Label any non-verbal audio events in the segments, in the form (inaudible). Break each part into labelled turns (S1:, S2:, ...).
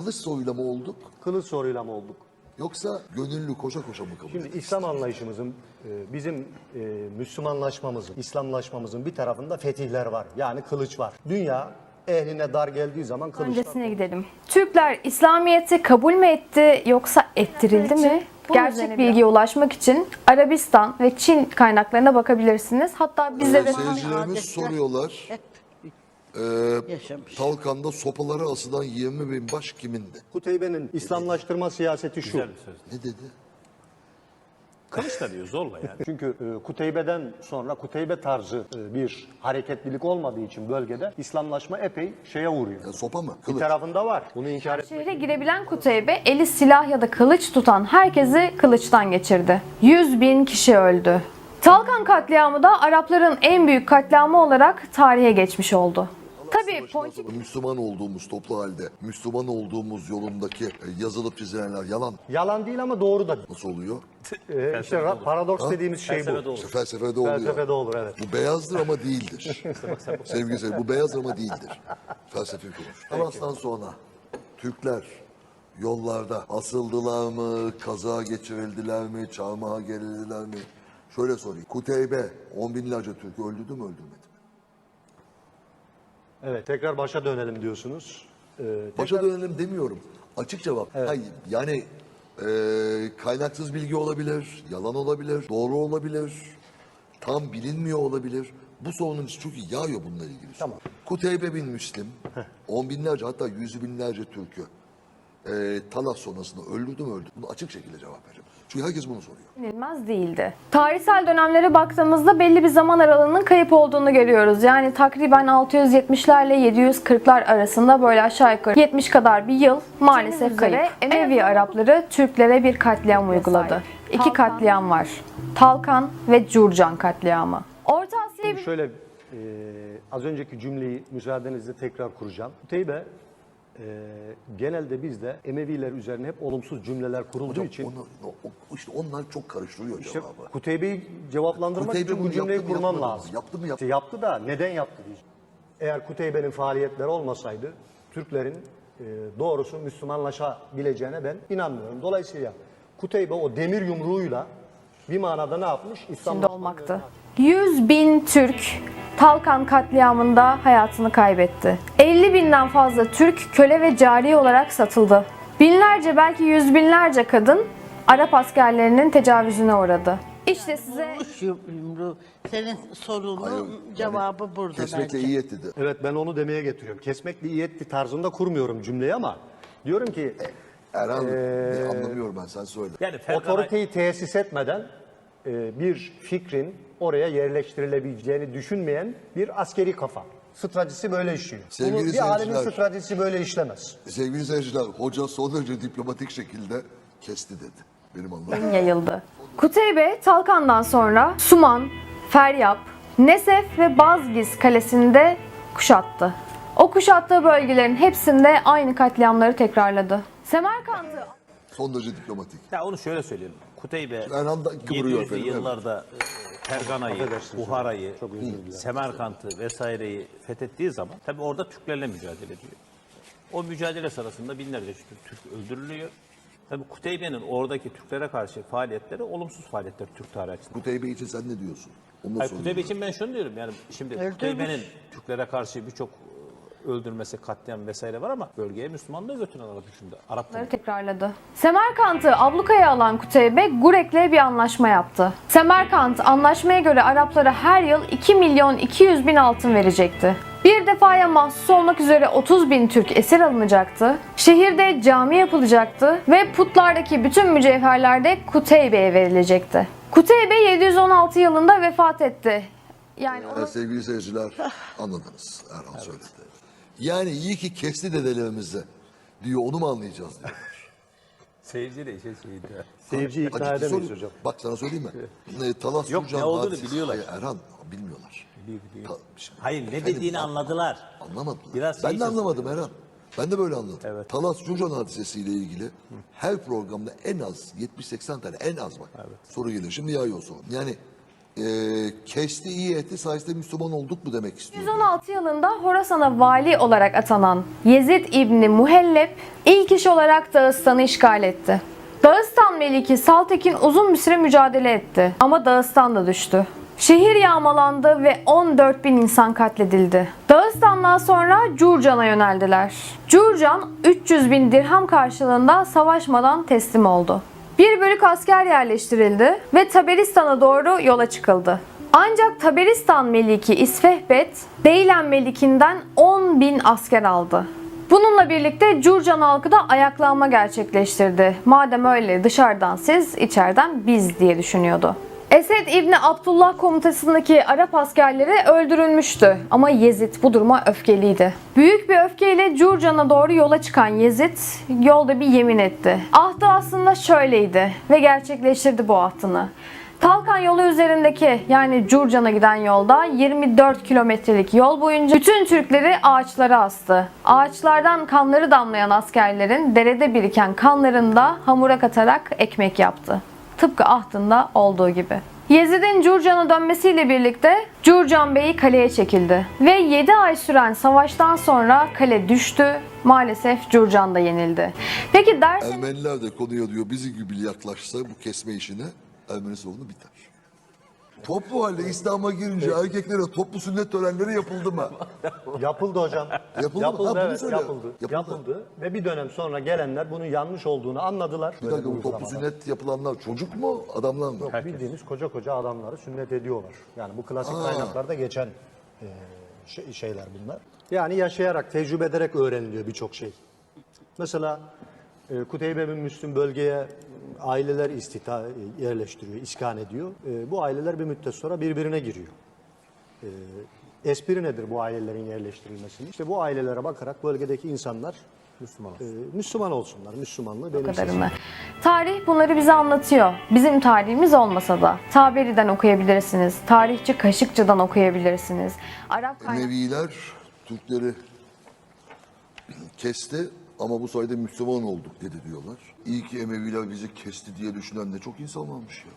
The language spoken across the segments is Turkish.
S1: kılıç soyuyla mı olduk?
S2: Kılıç soruyla mı olduk?
S1: Yoksa gönüllü koşa koşa mı kabul
S2: Şimdi? İslam anlayışımızın, e, bizim e, Müslümanlaşmamızın, İslamlaşmamızın bir tarafında fetihler var. Yani kılıç var. Dünya ehline dar geldiği zaman kılıç
S3: Öncesine gidelim. Türkler İslamiyet'i kabul mü etti yoksa ettirildi mi?
S4: Bunun üzerine
S3: Gerçek bilgiye ulaşmak için Arabistan ve Çin kaynaklarına bakabilirsiniz. Hatta bizde de
S1: seyircilerimiz soruyorlar. Ee,
S5: yaşamış.
S1: Talkan'da sopaları asılan 20 bin baş kimindi?
S2: Kuteybe'nin İslamlaştırma siyaseti şu.
S6: Güzel bir söz.
S1: Ne dedi?
S6: Kılıç da diyor zorla yani. (laughs)
S2: Çünkü e, Kuteybe'den sonra Kuteybe tarzı e, bir hareketlilik olmadığı için bölgede İslamlaşma epey şeye uğruyor.
S1: Ya sopa mı?
S2: Bir
S1: Kılıç.
S2: tarafında var. Bunu inkar et.
S3: Şehre girebilen Kuteybe eli silah ya da kılıç tutan herkesi kılıçtan geçirdi. 100 bin kişi öldü. Talkan katliamı da Arapların en büyük katliamı olarak tarihe geçmiş oldu. Ponçik
S1: Müslüman olduğumuz toplu halde, Müslüman olduğumuz yolundaki e, yazılıp çizilenler yalan.
S2: Yalan değil ama doğru da.
S1: Nasıl oluyor?
S2: E, işte ra- paradoks dediğimiz şey
S6: Felsefede
S2: bu.
S6: olur.
S1: İşte felsefede oluyor.
S2: Felsefede olur evet.
S1: Bu beyazdır ama değildir. (laughs) Sevgili seyirciler, bu beyazdır ama değildir. Felsefi konuş. Talas'tan sonra Türkler yollarda asıldılar mı, kaza geçirildiler mi, çarmıha gerildiler mi? Şöyle sorayım. Kuteybe on binlerce Türk öldürdü mü öldürmedi?
S2: Evet tekrar başa dönelim diyorsunuz. E,
S1: Başa dönelim demiyorum. Açık cevap. Hayır, yani e, kaynaksız bilgi olabilir, yalan olabilir, doğru olabilir, tam bilinmiyor olabilir. Bu sorunun çünkü yağıyor bununla ilgili.
S2: Tamam.
S1: Kuteybe bin Müslim, on binlerce hatta yüz binlerce Türk'ü e, Talas sonrasında öldürdü mü öldü? Bunu açık şekilde cevap vereceğim. Çünkü herkes bunu soruyor.
S3: Yenilmez değildi. Tarihsel dönemlere baktığımızda belli bir zaman aralığının kayıp olduğunu görüyoruz. Yani takriben 670'lerle 740'lar arasında böyle aşağı yukarı 70 kadar bir yıl maalesef kayıp. Emevi Arapları Türklere bir katliam uyguladı. İki katliam var. Talkan ve Curcan katliamı. Orta Asya'yı
S2: Şimdi şöyle e, az önceki cümleyi müsaadenizle tekrar kuracağım. Kuteybe e, genelde bizde Emeviler üzerine hep olumsuz cümleler kurulduğu
S1: Hocam
S2: için
S1: onu, o- işte onlar çok karıştırıyor
S2: işte
S1: cevabı.
S2: Kuteybe'yi cevaplandırmak
S1: Kuteybe
S2: için bu
S1: bunu
S2: cümleyi
S1: yaptı mı,
S2: kurmam
S1: yapmadı mı?
S2: lazım.
S1: Yaptı mı, yaptı
S2: İşte yaptı da neden yaptı diyeceğim. Eğer Kuteybe'nin faaliyetleri olmasaydı Türklerin e, doğrusu Müslümanlaşabileceğine ben inanmıyorum. Dolayısıyla Kuteybe o demir yumruğuyla bir manada ne yapmış?
S3: içinde
S2: İslam'da
S3: olmaktı. 100 bin Türk Talkan katliamında hayatını kaybetti. 50 binden fazla Türk köle ve cari olarak satıldı. Binlerce belki yüz binlerce kadın Arap askerlerinin tecavüzüne uğradı. İşte size.
S5: Senin sorunun cevabı burada
S1: Kesmekle
S5: bence.
S1: iyi etti de.
S2: Evet ben onu demeye getiriyorum. Kesmekle iyi etti tarzında kurmuyorum cümleyi ama diyorum ki
S1: Erhan
S2: Ee,
S1: anlamıyorum ben sen söyle.
S6: Yani
S2: otoriteyi tesis etmeden e, bir fikrin oraya yerleştirilebileceğini düşünmeyen bir askeri kafa. Stratejisi böyle işliyor.
S1: Sevgili
S2: Bunu bir alemin
S1: seyirciler.
S2: stratejisi böyle işlemez.
S1: Sevgili seyirciler, hoca son derece diplomatik şekilde kesti dedi. Benim anladığım.
S3: yayıldı. Kuteybe Talkan'dan sonra Suman, Feryap, Nesef ve Bazgiz kalesinde kuşattı. O kuşattığı bölgelerin hepsinde aynı katliamları tekrarladı. Semerkant'ı
S1: Son derece diplomatik.
S6: Ya onu şöyle söyleyelim. Kuteybe
S1: Erhan da kıvırıyor
S6: 700'lü
S1: efendim,
S6: yıllarda e, Fergana'yı,
S2: Affedersiniz
S6: Buhara'yı,
S2: Çok özür dilerim.
S6: Semerkant'ı vesaireyi fethettiği zaman tabii orada Türklerle mücadele ediyor. O mücadele sırasında binlerce Türk, Türk öldürülüyor. Tabii Kuteybe'nin oradaki Türklere karşı faaliyetleri olumsuz faaliyetler Türk tarihi açısından.
S1: Kuteybe için sen ne diyorsun? Onu da
S6: Hayır,
S1: soruyorum.
S6: Kuteybe için ben şunu diyorum yani şimdi. Kuteybe'nin Türklere karşı birçok e, öldürmesi, katliam vesaire var ama bölgeye Müslümanlığı götüren Arap hükümde. Arap
S3: tekrarladı. Semerkant'ı ablukaya alan Kuteybe Gurek'le bir anlaşma yaptı. Semerkant anlaşmaya göre Araplara her yıl 2 milyon 200 bin altın verecekti. Bir defaya mahsus olmak üzere 30 bin Türk esir alınacaktı. Şehirde cami yapılacaktı ve putlardaki bütün mücevherler de Kuteybe'ye verilecekti. Kuteybe 716 yılında vefat etti. Yani
S1: Evet, sevgili seyirciler anladınız. Erhan söyledi. Yani iyi ki kesti dedelerimizi diyor onu mu anlayacağız diyor.
S6: Seyirci de işe şeydi.
S2: Seyirciyi ikna
S1: Acıklı
S2: edemeyiz hocam.
S1: Bak sana söyleyeyim mi? (laughs) E, Talas
S6: Yok,
S1: Gürcan
S6: ne olduğunu
S1: hadisesi-
S6: biliyorlar.
S1: Hayır, Erhan bilmiyorlar. Ta- şimdi-
S6: Hayır ne
S1: Efendim,
S6: dediğini anladılar.
S1: Anlamadılar.
S6: Biraz
S1: ben
S6: şey
S1: de anlamadım Erhan. Ben de böyle anladım.
S6: Evet.
S1: Talas Gürcan hadisesiyle ilgili her programda en az 70-80 tane en az bak soru gelir. Şimdi yağıyor soru. Yani Ee, kesti iyi etti sayesinde Müslüman olduk mu demek istiyor.
S3: 116 yılında Horasan'a vali olarak atanan Yezid İbni Muhelleb ilk kişi olarak Dağıstan'ı işgal etti. Dağıstan Meliki Saltekin uzun bir süre mücadele etti ama Dağıstan da düştü. Şehir yağmalandı ve 14 bin insan katledildi. Dağıstan'dan sonra Curcan'a yöneldiler. Curcan 300 bin dirham karşılığında savaşmadan teslim oldu. Bir bölük asker yerleştirildi ve Taberistan'a doğru yola çıkıldı. Ancak Taberistan Meliki İsfehbet, Deylen Melikinden 10 bin asker aldı. Bununla birlikte Curcan halkı da ayaklanma gerçekleştirdi. Madem öyle dışarıdan siz, içeriden biz diye düşünüyordu. Esed İbni Abdullah komutasındaki Arap askerleri öldürülmüştü ama Yezid bu duruma öfkeliydi. Büyük bir öfkeyle Curcan'a doğru yola çıkan Yezid yolda bir yemin etti. Ahtı aslında şöyleydi ve gerçekleştirdi bu ahtını. Talkan yolu üzerindeki yani Curcan'a giden yolda 24 kilometrelik yol boyunca bütün Türkleri ağaçlara astı. Ağaçlardan kanları damlayan askerlerin derede biriken kanlarını da hamura katarak ekmek yaptı. Tıpkı ahtında olduğu gibi. Yezid'in Curcan'a dönmesiyle birlikte Curcan Bey'i kaleye çekildi. Ve 7 ay süren savaştan sonra kale düştü. Maalesef Curcan da yenildi. Peki dersiniz
S1: Ermeniler de konuya diyor bizim gibi yaklaşsa bu kesme işine Ermeni sorunu biter. Toplu halde İslam'a girince erkeklere toplu sünnet törenleri yapıldı mı? (laughs)
S2: Yapıldı hocam.
S1: Yapıldı mı? Ha, bunu
S2: evet
S1: söyle.
S2: yapıldı.
S1: Yapıldı.
S2: yapıldı. Ve bir dönem sonra gelenler bunun yanlış olduğunu anladılar.
S1: Bir dakika bu toplu sünnet yapılanlar çocuk mu adamlar mı?
S2: Yok, bildiğimiz koca koca adamları sünnet ediyorlar. Yani bu klasik kaynaklarda geçen e, şey- şeyler bunlar. Yani yaşayarak, tecrübe ederek öğreniliyor birçok şey. Mesela e, Kuteybe bin Müslüm bölgeye aileler istita e, yerleştiriyor, iskan ediyor. E, bu aileler bir müddet sonra birbirine giriyor. E, espri nedir bu ailelerin yerleştirilmesinin? İşte bu ailelere bakarak bölgedeki insanlar Müslüman, Müslüman olsunlar, Müslümanlığı benimsesinler.
S3: kadarını. Tarih bunları bize anlatıyor. Bizim tarihimiz olmasa da Taberi'den okuyabilirsiniz. Tarihçi Kaşıkçı'dan okuyabilirsiniz. Arap kaynak
S1: Emeviler Türkleri kesti ama bu sayede Müslüman olduk dedi diyorlar. İyi ki Emeviler bizi kesti diye düşünen de çok insan varmış ya.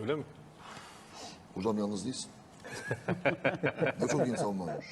S4: Öyle mi?
S1: Hocam yalnız değilsin. (laughs) ne çok insan varmış.